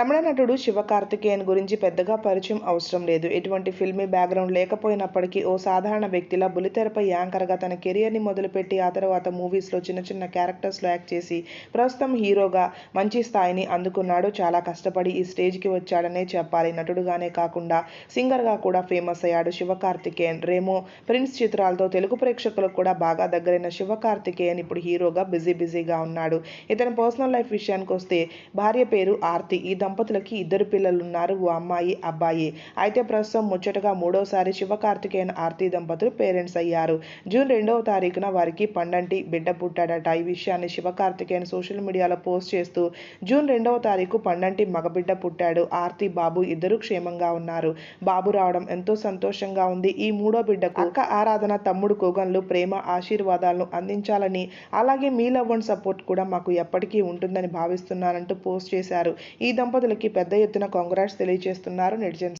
తమిళ నటుడు శివకార్తికేయన్ గురించి పెద్దగా పరిచయం అవసరం లేదు. ఎటువంటి ఫిల్మీ బ్యాక్గ్రౌండ్ లేకపోయినప్పటికీ ఓ సాధారణ వ్యక్తిలా బులితెరపై యాంకర్గా తన కెరియర్ని మొదలుపెట్టి ఆ తర్వాత మూవీస్లో చిన్న చిన్న క్యారెక్టర్స్లో యాక్ట్ చేసి ప్రస్తుతం హీరోగా మంచి స్థాయిని అందుకున్నాడు చాలా కష్టపడి ఈ స్టేజ్కి వచ్చాడనే చెప్పాలి. నటుడుగానే కాకుండా సింగర్గా కూడా ఫేమస్ అయ్యాడు శివకార్తికేయన్. రేమో ప్రిన్స్ చిత్రాలతో తెలుగు ప్రేక్షకులకు కూడా బాగా దగ్గరైన శివకార్తికేయన్ ఇప్పుడు హీరోగా బిజీ బిజీగా ఉన్నాడు. ఇతని పర్సనల్ లైఫ్ విషయానికి వస్తే భార్య పేరు ఆర్తి. ఈ దంపతులకి ఇద్దరు పిల్లలు ఉన్నారు ఓ అమ్మాయి అబ్బాయి. అయితే ప్రస్తుతం ముచ్చటగా మూడోసారి శివకార్తికేయన్ ఆర్తి దంపతులు పేరెంట్స్ అయ్యారు. జూన్ రెండవ తారీఖున వారికి పండంటి బిడ్డ పుట్టాడట. ఈ విషయాన్ని శివకార్తికేయన్ సోషల్ మీడియాలో పోస్ట్ చేస్తూ జూన్ రెండవ తారీఖు పండంటి మగబిడ్డ పుట్టాడు. ఆర్తి బాబు ఇద్దరు క్షేమంగా ఉన్నారు. బాబు రావడం ఎంతో సంతోషంగా ఉంది. ఈ మూడో బిడ్డకు అక్క ఆరాధన తమ్ముడు కోగన్లు ప్రేమ ఆశీర్వాదాలను అందించాలని అలాగే మీ లవ్ అండ్ సపోర్ట్ కూడా మాకు ఎప్పటికీ ఉంటుందని భావిస్తున్నానంటూ పోస్ట్ చేశారు. ఈ దంపతులకి పెద్ద ఎత్తున కాంగ్రాట్స్ తెలియజేస్తున్నారు నెటిజన్స్